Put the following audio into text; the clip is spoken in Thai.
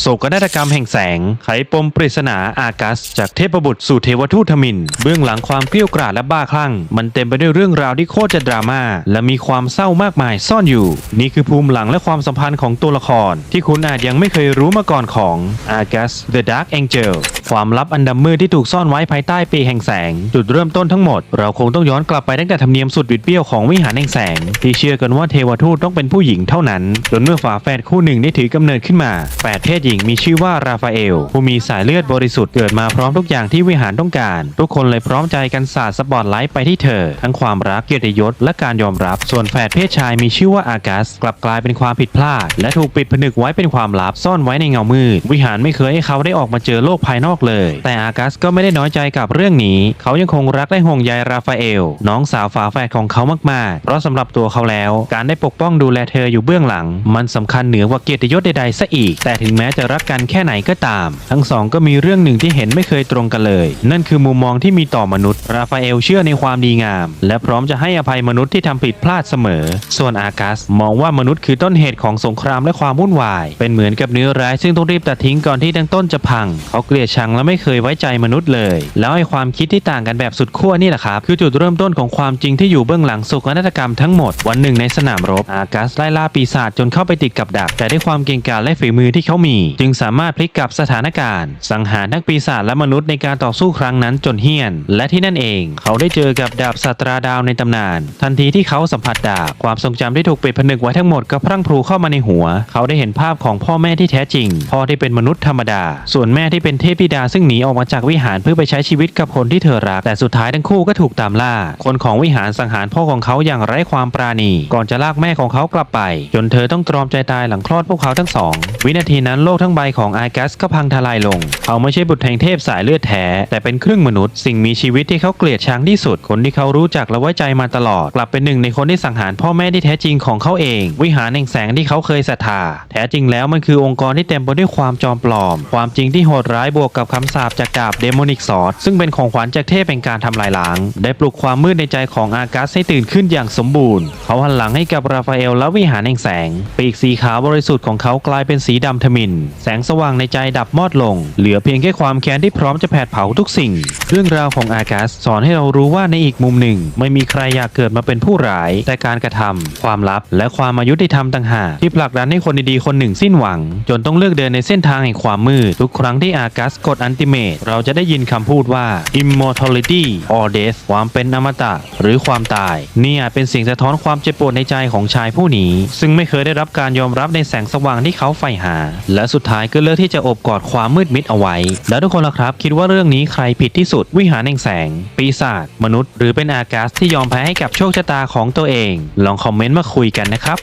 โศกนาฏกรรมแห่งแสง ไขปมปริศนาอากัส จากเทพบุตรสู่เทวทูตทมิน เบื้องหลังความเกลี้ยวกราดและบ้าคลั่ง มันเต็มไปด้วยเรื่องราวที่โคตรจะดราม่าและมีความเศร้ามากมายซ่อนอยู่ นี่คือภูมิหลังและความสัมพันธ์ของตัวละคร ที่คุณอาจยังไม่เคยรู้มาก่อนของอากัส The Dark Angel ความลับอันดำมืดที่ถูกซ่อนไว้ภายใต้ปีแห่งแสง จุดเริ่มต้นทั้งหมด เราคงต้องย้อนกลับไปตั้งแต่ธรรมเนียมสุดบิดเบี้ยวของวิหารแห่งแสง ที่เชื่อกันว่าเทวทูตต้องเป็นผู้หญิงเท่านั้น จนเมื่อฝาแฝดคู่หนึ่งได้ถือกำเนิดขึ้นมาแฝดเพศหญิงมีชื่อว่าราฟาเอล ผู้มีสายเลือดบริสุทธิ์เกิดมาพร้อมทุกอย่างที่วิหารต้องการ ทุกคนเลยพร้อมใจกันสาดสปอตไลท์ไปที่เธอ ทั้งความรักเกียรติยศและการยอมรับ ส่วนแฝดเพศชายมีชื่อว่าอากัสกลับกลายเป็นความผิดพลาด และถูกปิดผนึกไว้เป็นความลับซ่อนไว้ในเงามืด วิหารไม่เคยให้เขาได้ออกมาเจอโลกภายนอกเลย แต่อากัสก็ไม่ได้น้อยใจกับเรื่องนี้ เขายังคงรักและห่วงใยราฟาเอล น้องสาวฝาแฝดของเขามากๆ เพราะสำหรับตัวเขาแล้ว การได้ปกป้องดูแลเธออยู่เบื้องหลัง มันสำคัญเหนือกว่าเกียรติยศใดๆซะอีก แต่ถึงแม้จะรักกันแค่ไหนก็ตาม ทั้งสองก็มีเรื่องหนึ่งที่เห็นไม่เคยตรงกันเลย นั่นคือมุมมองที่มีต่อมนุษย์ ราฟาเอลเชื่อในความดีงาม และพร้อมจะให้อภัยมนุษย์ที่ทำผิดพลาดเสมอ ส่วนอากัสมองว่ามนุษย์คือต้นเหตุของสงครามและความวุ่นวาย เป็นเหมือนกับเนื้อร้ายซึ่งต้องรีบตัดทิ้งก่อนที่ทั้งต้นจะพัง เขาเกลียดชังและไม่เคยไว้ใจมนุษย์เลย แล้วไอ้ความคิดที่ต่างกันแบบสุดขั้วนี่แหละครับคือจุดเริ่มต้นของความจริงที่อยู่เบื้องหลังโศกนาฏกรรมทั้งหมดวันหนึ่งในสนามรบอากัสไล่ล่าปีศาจจนเข้าไปติดกับดัก แต่ด้วยความเก่งกาจและฝีมือที่เขามี จึงสามารถพลิกกลับสถานการณ์ สังหารทั้งปีศาจและมนุษย์ในการต่อสู้ครั้งนั้นจนเฮี้ยน และที่นั่นเอง เขาได้เจอกับดาบสัตราดาวในตำนาน ทันทีที่เขาสัมผัสดาบความทรงจำที่ถูกปิดผนึกไว้ทั้งหมดก็พรั่งพรูเข้ามาในหัว เขาได้เห็นภาพของพ่อแม่ที่แท้จริง พ่อที่เป็นมนุษย์ธรรมดา ส่วนแม่ที่เป็นเทพธิดาซึ่งหนีออกมาจากวิหารเพื่อไปใช้ชีวิตกับคนที่เธอรัก แต่สุดท้ายทั้งคู่ก็ถูกตามล่า คนของวิหารสังหารพ่อของเขาอย่างไร้ความปราณี ก่อนจะลากแม่ของเขากลับไป จนเธอต้องตรอมใจตายหลังคลอดพวกเขาทั้งสอง วินาทีนั้นโลกทั้งใบของไอากัสก็พังทลายลง เขาไม่ใช่บุตรแห่งเทพสายเลือดแท้ แต่เป็นครึ่งมนุษย์ สิ่งมีชีวิตที่เขาเกลียดชังที่สุด คนที่เขารู้จักและไว้ใจมาตลอด กลับเป็นหนึ่งในคนที่สังหารพ่อแม่ที่แท้จริงของเขาเอง วิหารแห่งแสงที่เขาเคยศรัทธา แท้จริงแล้วมันคือองค์กรที่เต็มไปด้วยความจอมปลอม ความจริงที่โหดร้ายบวกกับคำสาปจากดาบเดโมนิกซอร์ดซึ่งเป็นของขวัญจากเทพแห่งการทำลายล้าง ได้ปลุกความมืดในใจของอากัสให้ตื่นขึ้นอย่างสมบูรณ์ เขาหันหลังให้กับราฟาเอลและวิหารแห่งแสง ปีกสีขาวบริสุทธิ์ของเขากลายเป็นสีดำทมิน แสงสว่างในใจดับมอดลง เหลือเพียงแค่ความแค้นที่พร้อมจะแผดเผาทุกสิ่ง เรื่องราวของอากัสสอนให้เรารู้ว่าในอีกมุมหนึ่ง ไม่มีใครอยากเกิดมาเป็นผู้ร้าย แต่การกระทำความลับ และความอายุติธรรมต่างหากที่ผลักดันให้คนดีๆคนหนึ่งสิ้นหวัง จนต้องเลือกเดินในเส้นทางแห่งความมืดทุกครั้งที่อากัสกดอันติเมตเราจะได้ยินคำพูดว่า immortality or death ความเป็นอมตะ หรือความตาย นี่อาจเป็นสียงสะท้อนความเจ็บปวดในใจของชายผู้นี้ ซึ่งไม่เคยได้รับการยอมรับในแสงสว่างที่เขาใฝ่หา และสุดท้ายก็เลือกที่จะอบกอดความมืดมิดเอาไว้ แล้วทุกคนล่ะครับ คิดว่าเรื่องนี้ใครผิดที่สุด วิหารแห่งแสง ปีศาจมนุษย์ หรือเป็นอากัสที่ยอมแพ้ให้กับโชคชะตาของตัวเอง ลองคอมเมนต์มาคุยกันนะครับ